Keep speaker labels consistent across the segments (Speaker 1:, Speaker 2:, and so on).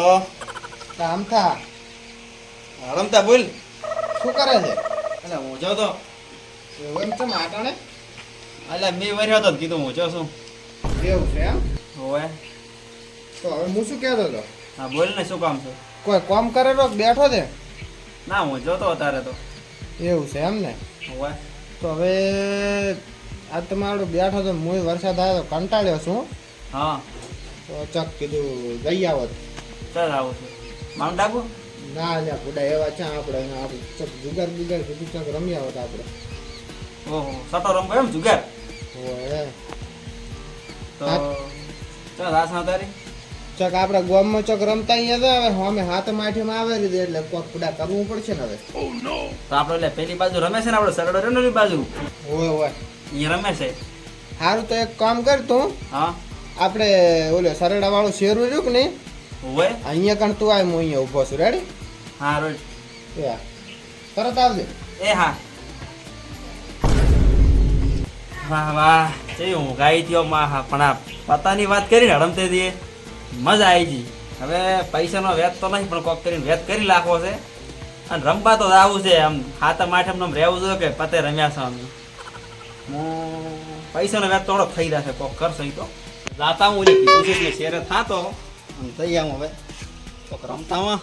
Speaker 1: Hello
Speaker 2: આમ થા
Speaker 1: રમતા બોલ.
Speaker 2: શું કરે છે?
Speaker 1: એટલે હું તો.
Speaker 2: એમ ચમ આટાણે
Speaker 1: એટલે મેં વર્યો તો કીધું હું જો છું
Speaker 2: એવું છે એમ?
Speaker 1: હોય
Speaker 2: તો હવે હું શું કહેતો હતો?
Speaker 1: હા બોલ ને શું કામ છે?
Speaker 2: કોઈ કોમ કરેલો બેઠો છે?
Speaker 1: ના હું જોતો અત્યારે તો.
Speaker 2: એવું છે એમ ને?
Speaker 1: હોય
Speaker 2: તો હવે આજ તમારો બેઠો તો હું વરસાદ આવ્યો તો કંટાળ્યો છું.
Speaker 1: હા.
Speaker 2: તો ચક કીધું જઈ આવત
Speaker 1: ચાલ આવું છું. માઉન્ટ આબુ
Speaker 2: ના અલ્યા બુડા એવા છે આપણે આપણે ચક જુગાર બુગાર કીધું ચક રમી આવત આપણે
Speaker 1: ઓહો સટો રમવો એમ જુગાર?
Speaker 2: ઓય
Speaker 1: તો. ચાલ આસના તારી.
Speaker 2: ચક આપણે ગોમમાં ચક રમતા અહીંયા હતા હવે અમે હાથ માઠીમાં આવે રીતે એટલે કોક પુડા કરવું પડશે ને હવે.
Speaker 1: તો આપણે એટલે પેલી બાજુ રમે છે ને આપણે સરડો રહ્યો ને બાજુ?
Speaker 2: ઓય ઓય.
Speaker 1: અહીંયા રમે છે.
Speaker 2: સારું તો એક કામ કર તું.
Speaker 1: હા.
Speaker 2: આપણે ઓલે સરડા વાળું શેરું રહ્યું કે નહીં?
Speaker 1: હોવે
Speaker 2: અહીંયા કણ તું આય હું અહીંયા ઊભો છું. રેડી
Speaker 1: હા રોજ.
Speaker 2: યા. તરત આવજે.
Speaker 1: એ હા. વાહ વાહ. હું ગાઈ થયો માં હા પણ આ પતાની વાત કરીને હડમતે દીએ મજા આવી ગઈ. હવે પૈસાનો વેત તો નહીં પણ કોક કરીને વેત કરી લાખો છે. અને રમવા તો આવું છે. આમ હાથમ આઠમ આમ રહેવું જોઈએ કે પતે રમ્યા છે અમે હું પૈસાનો વેત થોડો થઈ રહ્યા કોક કરશે તો. જાતા હું કીધું છે એટલે શેરે થાતો. અને થઈ આવું હવે. કોક રમતામાં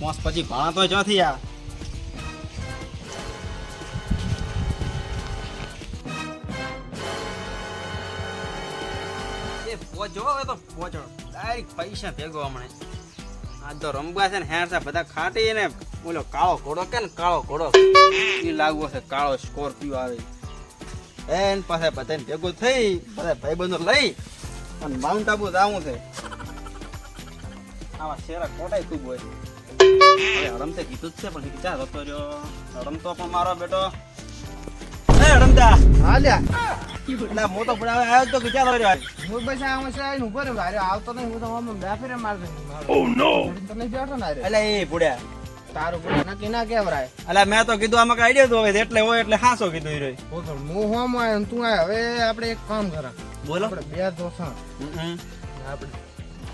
Speaker 1: મોસ પછી ભાણા તો ચોથી આ. તો પહોંચો ડાયરેક્ટ પૈસા ભેગો હમણે. આ તો રમવા છે ને, હેર બધા ખાટી ને બોલો કાળો ઘોડો કે ને, કાળો ઘોડો. એ લાગવો છે કાળો સ્કોર્પિયો આવે. એન પાસે બધાને ભેગો થઈ, બધા ભાઈબંધો લઈ અને માઉન્ટ આબુ જવું છે. આવા શેરા કોટાય ખૂબ હોય. હવે હરમતે કીધું જ છે પણ ચા જતો રહ્યો. હરમતો પણ મારો બેટો. એ હરમતા
Speaker 2: હા લ્યા.
Speaker 1: એટલે હું તો પણ હવે આવ્યો તો કે ચાલો રહ્યો
Speaker 2: હું બસ આ હું સાઈડ ઊભો રહ્યો. હારે આવતો નહીં હું તો આમ બેફીરે મારતો ઓ નો તમે બેઠો ને અરે
Speaker 1: એટલે એ પુડ્યા
Speaker 2: તારું કોઈ નક્કી ના કેવરાય
Speaker 1: એટલે મેં તો કીધું આમાં આઈડિયા તો હવે એટલે હોય એટલે હાસો કીધું રહ્યો.
Speaker 2: હું હોમ આવ્યો તું હવે આપણે એક કામ કરા.
Speaker 1: બોલો.
Speaker 2: આપણે બે દોસ્ત આપણે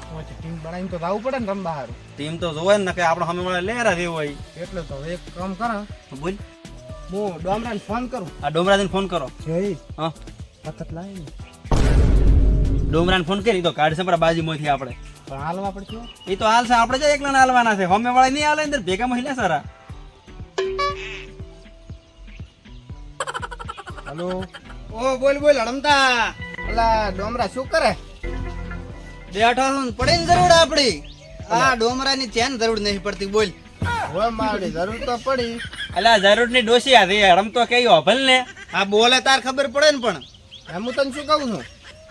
Speaker 2: ટીમ બનાવીને તો જવું પડે ને રમવા હારું
Speaker 1: ટીમ તો જોવે ને કે આપણે સામે વાળા લેરા દેવું હોય.
Speaker 2: એટલે તો એક કામ કરો
Speaker 1: બોલ.
Speaker 2: હું ડોમરાને ફોન કરું.
Speaker 1: આ ડોમરાજીને ફોન કરો.
Speaker 2: જઈ
Speaker 1: હા.
Speaker 2: પતત લાવી ને
Speaker 1: ડોમરાને ફોન કરી તો કાઢશે પર બાજુમાંથી આપણે.
Speaker 2: પણ હાલવા પડશે
Speaker 1: એ તો હાલ છે આપણે જ એકલા હાલવાના છે. હોમે વાળા નહીં હાલે અંદર ભેગા મહિલા સારા.
Speaker 2: હલો.
Speaker 1: ઓ બોલ બોલ હડમતા
Speaker 2: અલા ડોમરા શું કરે?
Speaker 1: બેઠો હું પડે ને જરૂર આપડી. આ ડોમરાની ચેન જરૂર નહીં પડતી બોલ.
Speaker 2: હવે મારી જરૂર તો પડી.
Speaker 1: એટલે જરૂરની ડોસી આ રે રમતો કઈ ભલ ને. આ બોલે તાર ખબર પડે ને પણ.
Speaker 2: એમ હું તને શું કહું છું?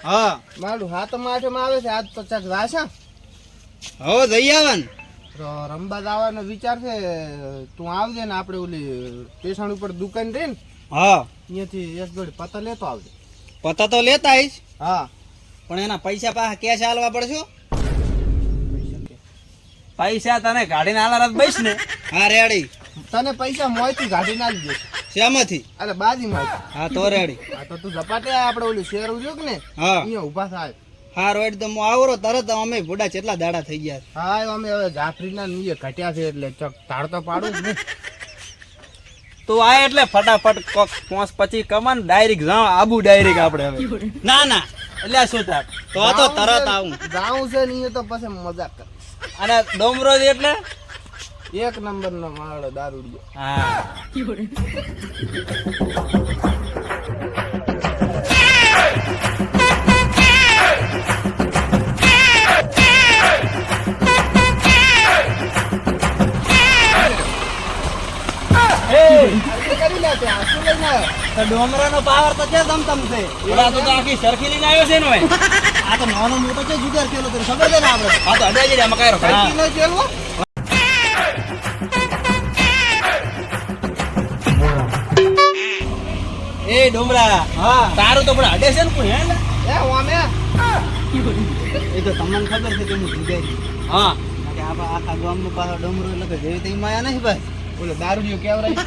Speaker 1: હા.
Speaker 2: મારું હાથ માઠમાં આવે છે આજ તો ચક રાશા
Speaker 1: હો જઈ આવન.
Speaker 2: તો રમવા જવાનો વિચાર છે તું આવજે ને આપણે ઓલી સ્ટેશન ઉપર દુકાન રહી ને.
Speaker 1: હા.
Speaker 2: અહીંયાથી એક જોડી પતા લેતો આવજે.
Speaker 1: પતા તો લેતા આવીશ.
Speaker 2: હા.
Speaker 1: પણ એના પૈસા પાછા કેશ હાલવા પડશો?
Speaker 2: પૈસા.
Speaker 1: પૈસા તને ગાડીને હાલા બસ ને. હા રેડી.
Speaker 2: તને પૈસા મોયથી કાઢી નાખી દે.
Speaker 1: શેમાંથી?
Speaker 2: અરે બાજી માં
Speaker 1: હા તો રેડી.
Speaker 2: હા તો તું ઝપાટે આપણે ઓલું શેર ઉજ્યો કે ને
Speaker 1: હા.
Speaker 2: અહીંયા ઊભા થાય.
Speaker 1: હા રોડ તો હું આવરો તરત અમે બુડા કેટલા દાડા થઈ ગયા.
Speaker 2: હા અમે હવે જાફરીના નીએ ઘટ્યા છે એટલે ચક તાળ તો પાડું જ ને.
Speaker 1: તું આ એટલે ફટાફટ કોક પોંચ પછી કમાન ડાયરેક્ટ જાવ આબુ ડાયરેક્ટ આપણે હવે. ના ના. એટલે શું થાય? તો તો તરત આવું.
Speaker 2: જાઉં છે ને તો પછી મજાક કર.
Speaker 1: અને ડોમરો એટલે?
Speaker 2: એક નંબર નો માળો દારૂડિયો.
Speaker 1: હા. તો ડોમરાનો પાવર તો છે તમ તમ છે ઓલા તો આખી સરખી લઈને આવ્યો છે ને
Speaker 2: આ તો નાનો મોટો છે જુગાર ખેલો તો ખબર છે ને આપણે?
Speaker 1: આ તો અડાઈ જઈ આમાં કાયરો
Speaker 2: નો ખેલવો
Speaker 1: એ ડોમરા
Speaker 2: હા.
Speaker 1: તારું તો પણ અડે છે ને કોઈ હે ને?
Speaker 2: એ ઓમે
Speaker 1: એ તો તમને ખબર છે કે હું જુગારી. હા. આખા ગામનું પાછો ડોમરો એટલે જેવી તેવી માયા નહીં ભાઈ.
Speaker 2: ઓલો દારૂડિયો કેવરાય?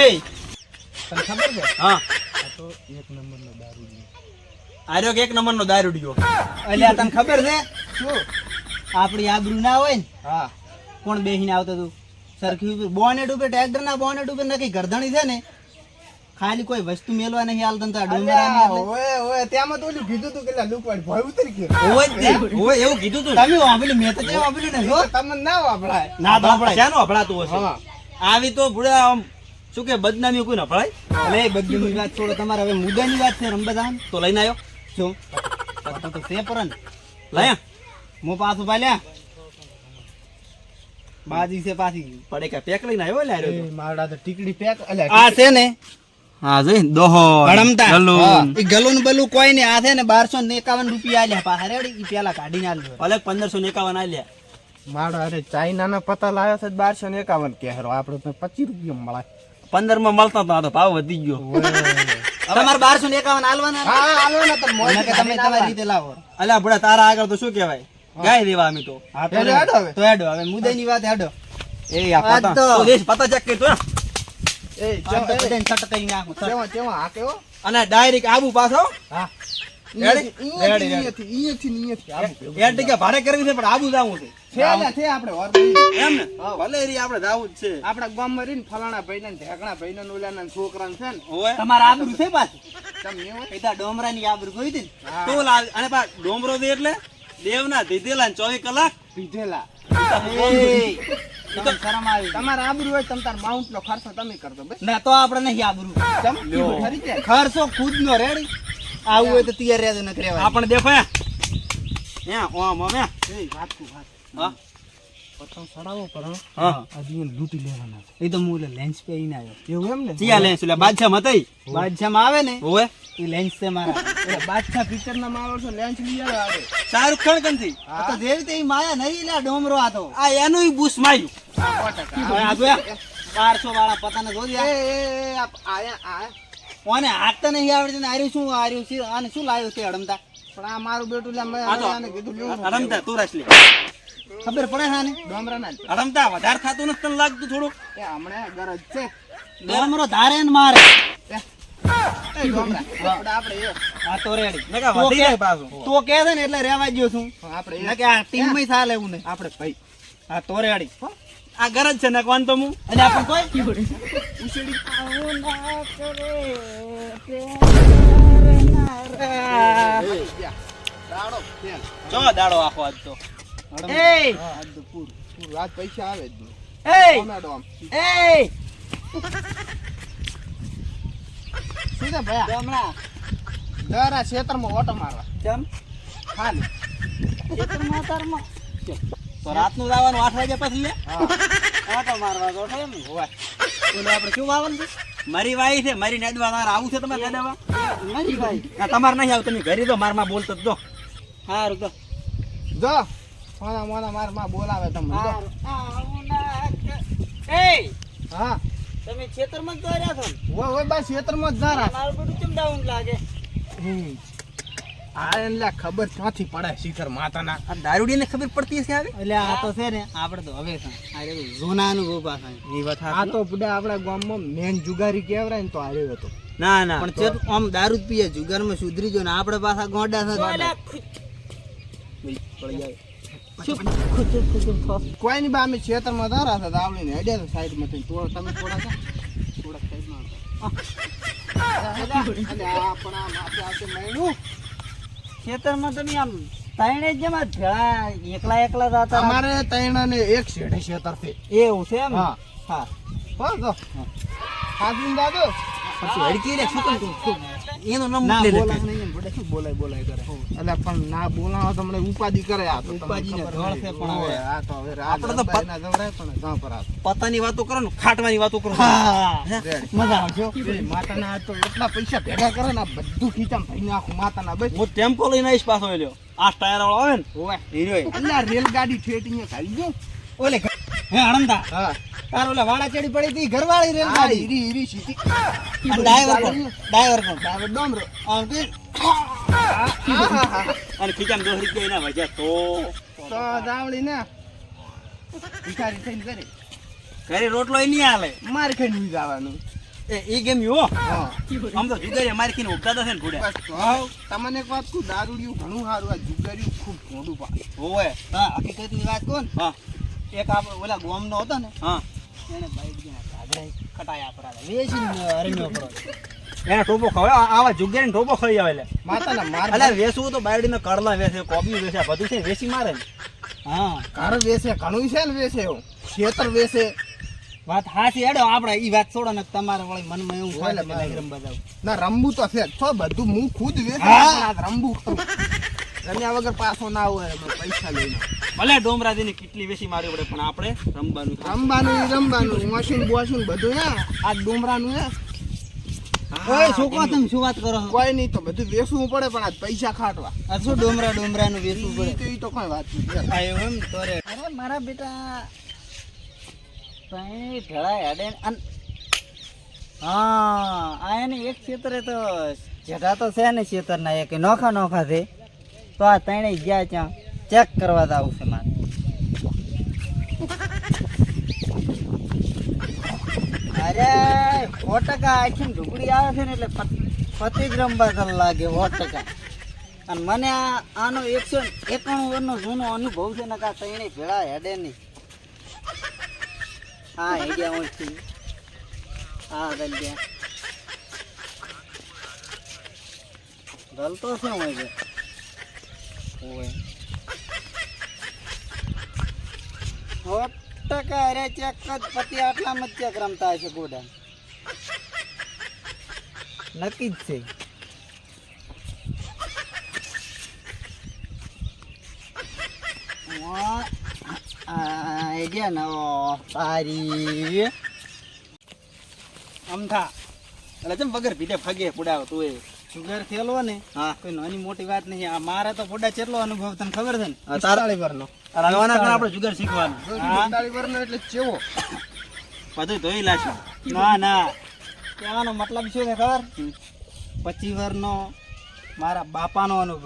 Speaker 1: એ
Speaker 2: તને ખબર છે?
Speaker 1: હા.
Speaker 2: આ તો એક નંબર નો દારૂડિયો
Speaker 1: આર્યો એક નંબરનો દારૂડિયો એટલે આ તને ખબર છે?
Speaker 2: શું?
Speaker 3: આપણી આબરૂ ના હોય ને
Speaker 2: હા.
Speaker 3: કોણ બેહીને આવતો તું? સરખી ઉપર બોનેટ ઉપર ટ્રેક્ટર ના બોનેટ ઉપર નક્કી ગરધણી છે ને ખાલી કોઈ વસ્તુ મેલવા નહીં હાલતા તો ડુંગરા
Speaker 2: ઓય ઓય ત્યાંમાં તો ઓલું કીધું તું કે લુકવાડ ભય ઉતરી ગયો
Speaker 1: ઓય ઓય એવું કીધું તું
Speaker 3: તમે વાપર્યું મેં તો તે વાપર્યું ને જો?
Speaker 2: તમને ના વાપરાય.
Speaker 3: ના આપણે
Speaker 1: શાનું અભડાતું હશે? આવી તો ભૂડા આમ શું કે બદનામી કોઈ નફળાય
Speaker 3: એ બદનામી વાત છોડો તમારે હવે મુદ્દાની વાત છે રમબદાન.
Speaker 1: તો લઈને આવ્યો
Speaker 3: શું તો તો છે પરન
Speaker 1: લાયા
Speaker 3: મો પાછું પાલ્યા બાજી છે પાછી.
Speaker 1: પડે કે પેક લઈને આવ્યો લે
Speaker 2: મારડા તો ટીકડી પેક
Speaker 3: આ છે ને?
Speaker 1: હા જોઈ દોહો.
Speaker 3: હડમતા
Speaker 1: ગલુન.
Speaker 3: ગલુન કોઈ ને આ છે ને બારસો ને એકાવન રૂપિયા આલ્યા પાછા. રેડી? ઈ પેલા કાઢીને આલ્યો.
Speaker 1: અલગ પંદરસો ને એકાવન આલ્યા.
Speaker 2: મારો અરે ચાઇના ના પતા લાવ્યો છે બારસો ને એકાવન. કેરો આપડે તો પચીસ રૂપિયા મળે.
Speaker 1: પંદરમાં મળતા હતા તો ભાવ વધી ગયો.
Speaker 3: તમારે બારસો ને એકાવન આલવાના
Speaker 2: હા હાલો ને તો મોજ
Speaker 3: નકર તમે તમારી રીતે લાવો.
Speaker 1: અલ્યા ભૂડા તારા આગળ તો શું કહેવાય? ગાય દેવા અમે તો.
Speaker 3: તો
Speaker 2: હેડો, હવે.
Speaker 3: તો ની વાત હેડો.
Speaker 1: એ પતા ચેક કરતો.
Speaker 2: એ
Speaker 3: કરી નાખું
Speaker 1: અને ડાયરેક્ટ આબુ પાછો.
Speaker 2: હા.
Speaker 1: રેડી?
Speaker 2: અહીંયાથી,
Speaker 1: રેડી,
Speaker 2: અહીંયાથી, અહીંયાથી, અહીંયાથી આવું.
Speaker 1: યાર ટીકા ભાડે કરવી છે પણ આબુ જાવું છે.
Speaker 2: છે ને, છે આપણે
Speaker 1: એમ ને? ભલે રી આપણે જાવું જ છે.
Speaker 2: આપણા ગામમાં રહીને ફલાણા ભાઈને ને ઢેકણા ભાઈને ને ઓલાના ને છે ને
Speaker 1: ઓય
Speaker 3: આબરૂ છે પાછું?
Speaker 2: તમને એવું હોય?
Speaker 3: એ તો ડોમરાની આબરૂ કોઈ હતી
Speaker 1: તો અને પા ડોમરો દે એટલે? દેવના દીધેલા ને ચોવીસ કલાક?
Speaker 2: પીધેલા તમારે આબરૂ હોય તમે તાર માઉન્ટ નો ખર્ચો તમે કરતો બસ.
Speaker 3: ના તો આપડે નહીં આબરૂ. ખર્ચો ખુદ નો રેડી? આવું હોય તો તૈયાર રહેતો ન કરેવાય
Speaker 1: આપણે દેખો હે. હે ઓમ ઓમ હે.
Speaker 2: એ વાત કુ વાત
Speaker 1: હા.
Speaker 2: પતંગ પર
Speaker 1: હા.
Speaker 2: એને લેવાના
Speaker 3: એ તો હું લેન્સ પહેરીને આવ્યો.
Speaker 2: છે એવું એમ ને?
Speaker 1: ચિયા લે એટલે બાદશાહ મતઈ
Speaker 3: બાદશાહમાં આવે ને એ લેન્સ છે મારા.
Speaker 2: એટલે બાદશાહ પિક્ચર ના માવો છો લેન્સ લઈ આવે
Speaker 1: શાહરુખ ખાન કંથી
Speaker 3: આ તો જેવી તે માયા નહીં લે ડોમરો આ તો.
Speaker 1: આ એનું બુશ માર્યું.
Speaker 3: આ જોયા બારસો વાળા પતાને જોઈ
Speaker 2: એ એ એ આ- આ.
Speaker 3: ઓને હાથતા નહીં આવડે ને આર્યું શું આર્યું છે આને શું લાવ્યો છે હડમતા?
Speaker 2: પણ આ મારું બેટું લે મેં આને કીધું
Speaker 1: રમતા તું રાસ લે.
Speaker 3: ખબર પડે હા ને
Speaker 2: ડોમરા ના
Speaker 1: રમતા વધારે ખાતું નથી તને લાગતું થોડું?
Speaker 2: એ હમણાં ગરજ છે.
Speaker 3: ડોમરો ધારે ને મારે.
Speaker 2: એ એ ડોમરા આપણે આપણે એ.
Speaker 3: આ તો રેડી.
Speaker 1: નકા
Speaker 3: કે-
Speaker 1: જાય પાછું.
Speaker 3: તો કે છે ને એટલે રેવા ગયો છું.
Speaker 2: આપણે
Speaker 3: ના
Speaker 2: એ.
Speaker 3: કે આ ટીમમાં ચાલે એવું નહીં
Speaker 2: આપડે ભાઈ.
Speaker 3: આ તો રેડી.
Speaker 1: આ જ છે નકવાન તો હું
Speaker 3: અને આપણ કોઈ?
Speaker 2: એ દાડો
Speaker 1: આખો આજ તો.
Speaker 3: એ
Speaker 2: આજ પૂર. પૂર પૈસા આવે જ
Speaker 3: એ એ
Speaker 2: સીધા ભયા?
Speaker 3: હમણાં
Speaker 2: દરા ક્ષેત્રમાં ઓટો મારવા.
Speaker 3: કેમ?
Speaker 2: ખાલી.
Speaker 3: ખેતરમાં તારમાં
Speaker 1: તો રાતનું જવાનું આઠ વાગ્યા પછી લે.
Speaker 3: આટો મારવા તો એમ
Speaker 2: હોય
Speaker 3: ઓલે આપણે શું વાવવાનું છે?
Speaker 1: મારી વાઈ છે મારી નેદવા તારે આવું છે તમારે નેદવા?
Speaker 3: મારી ભાઈ
Speaker 1: ના તમારે નહીં આવું. તમે ઘરે તો મારમાં બોલતો જ જો.
Speaker 3: સારું તો.
Speaker 2: જો. સોના મોના મારમાં બોલાવે તમને જો.
Speaker 3: એ
Speaker 2: હા.
Speaker 3: તમે ખેતરમાં જ દોર્યા છો
Speaker 2: હોય હોય બસ ખેતરમાં જ ધારા
Speaker 3: મારું બધું કેમ ડાઉન લાગે?
Speaker 2: આ એટલે ખબર ક્યાંથી પડે શિખર માતાના?
Speaker 1: આ દારૂડીને ખબર પડતી હશે આવે?
Speaker 3: એટલે આ તો છે ને આપણે તો હવે જૂના અનુભવ પાછા
Speaker 1: એ વાત
Speaker 2: આ તો બધા આપણા ગામમાં મેન જુગારી કહેવાય ને તો આર્યો હતો.
Speaker 1: ના ના.
Speaker 3: પણ આમ દારૂ પીએ જુગારમાં સુધરી જો ને આપણે પાછા ગોંડા છે
Speaker 2: કોઈ ની બા અમે ક્ષેત્રમાં ધારા હતા આવડીને હેડ્યા હતા સાઈડમાં તો તમે થોડા છો થોડાક સાઈડમાં આવો.
Speaker 3: ખેતરમાં તમે આમ તૈણે જ જમા ભેળા એકલા એકલા જતા
Speaker 2: અમારે તૈણા ને એક શેઢે ક્ષેત્ર છે
Speaker 3: એવું છે એમ?
Speaker 2: હા.
Speaker 3: હા.
Speaker 2: બસ જો. દાદો.
Speaker 1: પછી હડકી રે શું તું? એનો નામ
Speaker 3: ના
Speaker 1: લે
Speaker 3: શું બોલાય બોલાય કરે.
Speaker 2: એટલે પણ ના બોલાવો તો મને ઉપાધિ કરે આ તો તમને
Speaker 3: ઉપાધિને
Speaker 2: ખબર
Speaker 3: ધળ
Speaker 2: નહીં.
Speaker 3: છે પણ હવે.
Speaker 2: આ તો હવે રાત
Speaker 1: આપણે તો પ-
Speaker 2: જવરાય પણ ગાં પર આ
Speaker 1: પતાની વાતો કરો ને ખાટવાની વાતો કરો.
Speaker 3: મજા આવશે
Speaker 2: માતાના આ તો એટલા પૈસા ભેગા કરે ને બધું ખીચામ ભાઈ નાખું માતાના બસ.
Speaker 1: હું ટેમ્પો લઈને આવીશ પાછો એ લ્યો. આ ટાયર વાળો આવે ને
Speaker 2: ઓય.
Speaker 1: હીરો
Speaker 2: અલ્યા રેલગાડી અહીંયા ખાલી ગયો
Speaker 3: ઓલે હે આણંદા.
Speaker 2: હા.
Speaker 3: તાર ઓલા વાડા ચડી પડી હતી ઘરવાળી
Speaker 2: રેલ
Speaker 3: ગાડી
Speaker 2: ઈરી હીરી સીધી.
Speaker 3: ડાયવર ડ્રાઈવર ડાયવર ડ્રાઈવર કોણ?
Speaker 2: ડાવે ડોમરો.
Speaker 3: આમ કે
Speaker 1: અને ખીચામ દોહરી ગઈ એના ભાઈ તો.
Speaker 2: તો દાવડી ને ભિખારી થઈને કરે
Speaker 1: ઘરે રોટલો ય નહીં હાલે.
Speaker 2: માર ખાઈને ઉઈ જવાનું
Speaker 1: એ ઈ ગેમ યો
Speaker 2: હા?
Speaker 1: આમ તો જુગારી મારી ખીને ઉગતા થશે ને ભૂડ્યા
Speaker 2: તમને એક વાત કહું દારૂડિયું ઘણું સારું આ જુગાર્યું ખૂબ ઘોડું પા
Speaker 1: ઓવે.
Speaker 3: હા હકીકતની વાત કોણ?
Speaker 1: હા.
Speaker 3: એક આપણે ઓલા ગોમનો હતો ને
Speaker 1: હા.
Speaker 3: એને બાઈક ગયા કટાયા કરો.
Speaker 1: એને ટોપો ખવાય. આવા ટોપો ખાઈ આવે લે
Speaker 2: માતાના માર
Speaker 1: અલે વેસવું તો બાયડીને કડલા વેસે કોબી વેસે બધું છે વેસી મારે
Speaker 3: હા.
Speaker 2: ઘર વેસે ઘણું છે ને વેસે એવું. ખેતર વેસે
Speaker 3: વાત હાચી હેડો આપણે ઈ વાત છોડો ને તમારે વળી મનમાં એવું
Speaker 2: હોય
Speaker 3: ને
Speaker 2: મારે.
Speaker 3: ડાયગ્રામ
Speaker 2: ના રમવું તો છે. છો બધું હું ખુદ વેસે
Speaker 3: હા.
Speaker 2: રમવું રમ્યા વગર પાછો ના હોય પૈસા લઈને.
Speaker 1: ભલે ડોમરાજીની કેટલી વેસી મારી પડે પણ આપણે રમવાનું
Speaker 2: રમવાનું રમવાનું મશીન બોશીન બધું હે આ ડોમરાનું હે.
Speaker 3: ઓય છોકરો તમે? શું વાત કરો
Speaker 2: કોઈ નહીં તો બધું વેચવું પડે પણ આ પૈસા ખાટવા.
Speaker 3: આ શું ડોમરા ડોમરાનું વેચવું પડે?
Speaker 2: તો ઈ તો કોઈ વાત
Speaker 3: આ એમ? તો રે. અરે મારા બેટા તઈ ભેળા હેડે અન હા આ એને એક ક્ષેત્રે તો જગા તો છે ને ક્ષેત્રના એક નોખા નોખા છે. તો આ ત્રણે ગયા ત્યાં. ચેક કરવા જાવ છે મારે. અરે, સો ટકા આખી ઢુકડી આવે છે ને એટલે પત- જ રમવા ચાલ લાગે, સો અને મને આ, આનો એકસો એકાણું વર્ષનો જૂનો અનુભવ છે ને કા ત્રણે ભેળા હેડે નહીં. હા હેડ્યા હું છું. હા ગલ્યા ગલતો શું હોય છે ઓય સો ટકા રમતા હશે નક્કી જ તારી
Speaker 1: અમથા એટલે જેમ વગર ભીડે ફગે પુડાવ તું એ
Speaker 3: સુગર થયેલો ને
Speaker 1: હા.
Speaker 3: કોઈ નાની મોટી વાત નહીં. આ મારે તો પોડા ચેટલો અનુભવ તને ખબર છે ને?
Speaker 1: તારાળી તાર
Speaker 2: પિસ્તાળી વર્ષનો
Speaker 1: રંગવાના આપણે સુગર શીખવાનું.
Speaker 3: તારાળી.
Speaker 2: પિસ્તાળી એટલે ચેવો?
Speaker 1: બધું ધોઈ લાશું.
Speaker 3: ના ના. કહેવાનો મતલબ શું છે ખબર? પચીસ વર્ષનો મારા બાપાનો અનુભવ.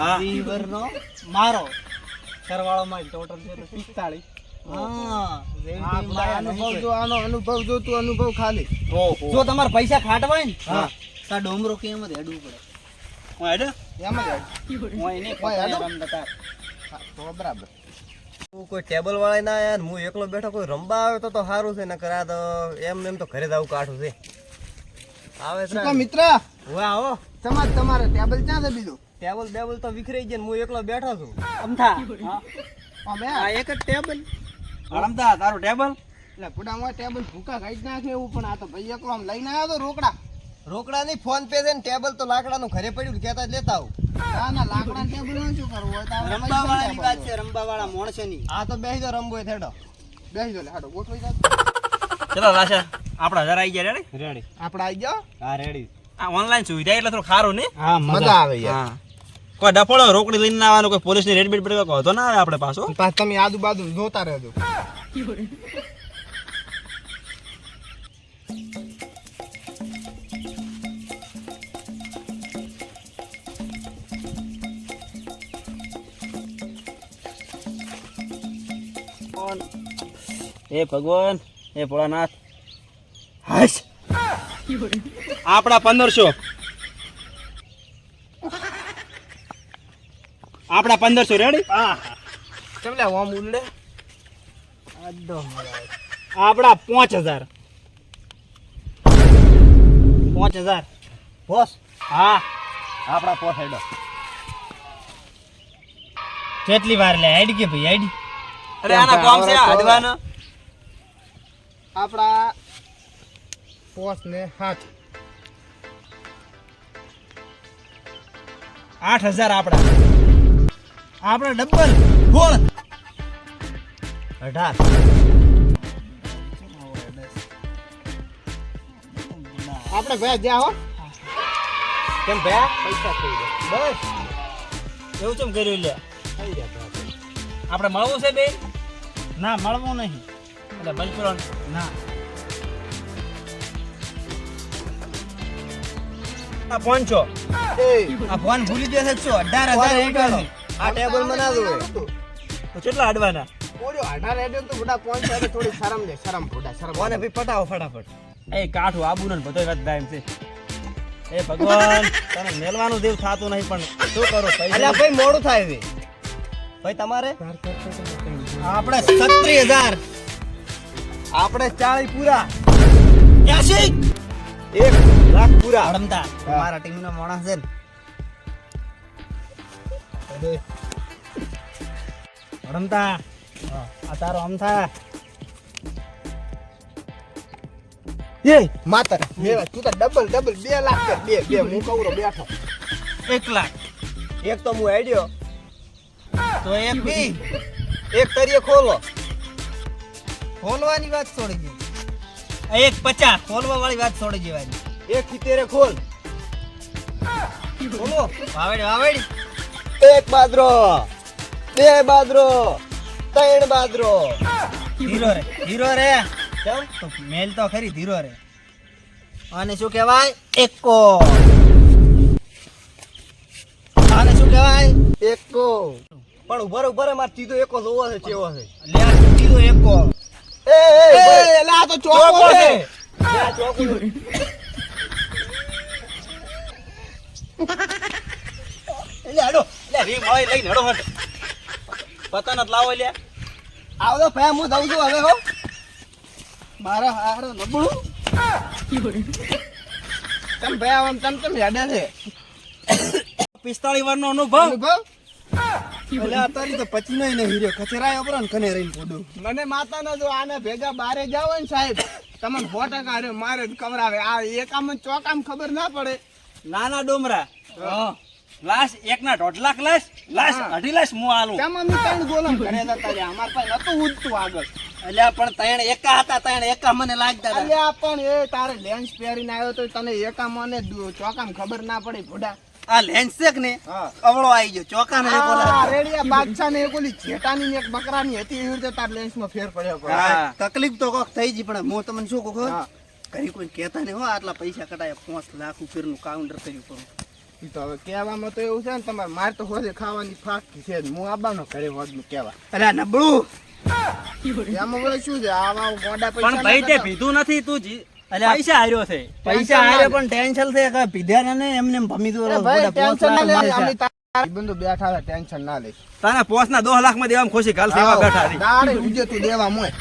Speaker 1: હા.
Speaker 3: વીસ વર્ષનો મારો. સરવાળોમાં ટોટલ છે પિસ્તાળીસ.
Speaker 2: અનુભવ જો આનો અનુભવ જો તું અનુભવ ખાલી.
Speaker 3: જો તમારે પૈસા ખાટવાય ને?
Speaker 1: હા.
Speaker 3: આ ડોમરો એમ જ હેડવું પડે.
Speaker 1: હું હેડ?
Speaker 2: એમ જ
Speaker 3: હું એને રમતા
Speaker 2: તો બરાબર.
Speaker 4: તું કોઈ ટેબલ વાળા ના યાર હું એકલો બેઠો કોઈ રમવા આવે તો તો સારું છે નકર આ તો એમ એમ તો ઘરે જ આવું કાઠું છે. આવે છે
Speaker 2: મિત્ર?
Speaker 4: હું. આવો
Speaker 2: તમારે તમારે ટેબલ ક્યાં છે બીજું?
Speaker 4: ટેબલ બેબલ તો વિખરાઈ ગયા ને હું એકલો બેઠો છું.
Speaker 3: અમથા. હા.
Speaker 2: અમે
Speaker 3: આ એક જ ટેબલ
Speaker 1: રમતા તારું ટેબલ
Speaker 2: એટલે પુડામાં ટેબલ ભૂકા જ નાખે એવું પણ આ તો ભાઈ એકલો આમ લઈને આવ્યો તો રોકડા.
Speaker 4: રોકડા નહીં ફોન પે છે ને ટેબલ તો લાકડાનું ઘરે પડ્યું કેતા જ લેતા આવું.
Speaker 2: ના ના લાકડા ટેબલનું શું કરવું? હોય તો
Speaker 3: રંબા છે રંબા
Speaker 4: આ તો બેસી તો રમવો થેડો.
Speaker 2: બેસી જો લે હાડો
Speaker 1: ચલો રાશા આપણા હજાર આવી ગયા રેડી
Speaker 4: રેડી
Speaker 2: આપણે આવી જાઓ
Speaker 4: હા રેડી
Speaker 1: આ ઓનલાઈન સુવિધા એટલે થોડું ખારું ને?
Speaker 3: હા
Speaker 2: મજા. આવે યાર.
Speaker 1: હા. કોઈ ડફોળો રોકડી લઈને ના આવવાનું કોઈ પોલીસની રેડ બેડ પડે કહો તો ના આવે આપણે પાછો.
Speaker 2: પાછ તમે આજુબાજુ જોતા રહેજો.
Speaker 1: એ ભગવાન હે ભોળાનાથ. હાશ. આપણા પંદરસો. આપણા પંદરસો રેડી
Speaker 2: ચમલે ઓમ ઉલડે
Speaker 3: આપણા પાંચ હજાર. પાંચ હજાર.
Speaker 4: બોસ?
Speaker 3: હા.
Speaker 4: આપણા પોસ હેડો.
Speaker 3: કેટલી વાર લે? હેડ કે ભાઈ હેડ.
Speaker 1: અરે આના કોમ છે હાડવાનો
Speaker 2: આપણા પોસ ને હાથ.
Speaker 3: આઠ હજાર આપણા. આપણા ડબલ ગોળ.
Speaker 4: અઢાર.
Speaker 2: આપણે ભયા જ્યાં હો.
Speaker 4: કેમ ભયા પૈસા થઈ ગયા.
Speaker 1: બસ. એવું ચમ કર્યું લે? આપણે મળવું છે બે
Speaker 3: ના, મળવું નહીં.
Speaker 1: એટલે મજપુરો
Speaker 3: ના
Speaker 1: આ ફોન
Speaker 2: છો
Speaker 3: આ ફોન ભૂલી જશે છો અઢાર હજાર
Speaker 4: આ ટેબલ બનાવવું દો
Speaker 1: તો કેટલા અડવાના
Speaker 2: ઓલો અઢાર હેડે તો બડા પોઈન્ટ સાથે થોડી શરમ દે શરમ ફોડા શરમ
Speaker 4: કોને ભી પટાવો ફટાફટ.
Speaker 1: એ કાઠું આબુ ને બધો વાત થાય છે. એ ભગવાન તને મેલવાનું દેવ થાતું નહીં પણ શું કરો?
Speaker 4: અલ્યા
Speaker 1: પૈસા
Speaker 4: ભાઈ મોડું થાય છે ભાઈ તમારે?
Speaker 3: આપણે સત્રીસ હજાર.
Speaker 4: આપણે ચાળી પૂરા
Speaker 3: એસી
Speaker 4: એક લાખ પૂરા
Speaker 3: હડમતા મારા ટીમનો માણસ છે ને. આ તારો અમથા
Speaker 2: એ માતર. બે તું તો ડબલ ડબલ બે લાખ કર. બે બે હું કવરો બેઠો.
Speaker 3: એક લાખ.
Speaker 4: એક તો હું આઈડિયો.
Speaker 3: તો એક બી.
Speaker 4: એક તરીએ ખોલો.
Speaker 3: ખોલવાની વાત છોડી દે. એક પચાસ ખોલવા વાળી વાત છોડી દેવાની.
Speaker 4: એક સિત્તેરે ખોલ.
Speaker 3: ખોલો વાવડી વાવડી.
Speaker 4: એક બાદરો બે બાદરો ત્રણ બાદરો.
Speaker 3: ધીરો રે ધીરો રે.
Speaker 4: કેમ?
Speaker 3: તો મેલ તો ખરી ધીરો રે. આને શું કહેવાય? એકો આને શું કહેવાય?
Speaker 2: એકો
Speaker 4: પણ ઉભર ઉભર મારે તીધો એકો જોવો છે ચેવો છે.
Speaker 3: લે કીધું એકો
Speaker 2: એલા આ તો ચોકો છે.
Speaker 4: ત્યાં ચોકું.
Speaker 1: એટલે રી મળી લઈને હડો હટ. પતન જ લાવો લે.
Speaker 2: આવડો ભાઈ હું દઉં છું હવે હો. મારા હારો નબળું. તમ ભાઈ આમ તમ તમ હેડે છે?
Speaker 1: પિસ્તાળીસ વર્ષનો અનુભવ.
Speaker 2: અનુભવ?
Speaker 4: એટલે અત્યારે તો પચી નહીં હીરો. કચરાય અપરા ને કને રહીને
Speaker 2: મને માતાના જો આને ભેગા બારે જાવ ને સાહેબ તમને સો ટકા મારે જ કવરાવે આ એકામ ચોકામ ખબર ના પડે.
Speaker 1: નાના ડોમરા. લાશ એક ના દોઢ લાખ લાશ લાશ. અઢી લાશ હું આલું.
Speaker 2: તેમ અમે ત્રણ ગોલમ ઘરે જતા અમાર પાસે નતું ઉડતું આગળ.
Speaker 3: અલ્યા પણ ત્રણ એકા હતા ત્રણ એકા મને લાગતા હતા.
Speaker 2: અલ્યા પણ એ તારે લેન્સ પહેરીને આવ્યો તો તને એકા મને ચોકામ ખબર ના પડી ભોડા.
Speaker 3: આ લેન્સ ને અવળો આવી ગયો ચોકા ને.
Speaker 2: રેડિયા બાદશાહ ને એક ઓલી જેટાની ને એક બકરાની હતી એવી રીતે તાર લેન્સમાં ફેર પડ્યો
Speaker 3: તકલીફ તો કોક થઈ ગઈ પણ હું તમને શું કહું કરી કોઈ કહેતા ને હો આટલા પૈસા કટાય પાંચ લાખ રૂપિયાનું કાઉન્ટર કર્યું કરું.
Speaker 2: ઈ તો હવે કહેવામાં તો એવું છે ને તમારે માર તો હોદે ખાવાની ફાકી છે જ. હું આબાનો ઘરે હોદનું કહેવા.
Speaker 3: અરે નબળું.
Speaker 2: એમાં શું છે આવા ગોડા પૈસા
Speaker 1: પણ ભાઈ તે પીધું નથી તું જી. પૈસા હાર્યો છે.
Speaker 3: પૈસા હારે પણ ટેન્શન છે કે પીધા ને એમને એમ ભમી દો
Speaker 2: ટેન્શન ના લે
Speaker 3: મારે
Speaker 2: અમે બંધુ બેઠા ટેન્શન ના લે.
Speaker 1: તને પોસ ના દોઢ લાખમાં દેવામાં ખુશી કાલ સેવા બેઠા
Speaker 2: દેવા મોય.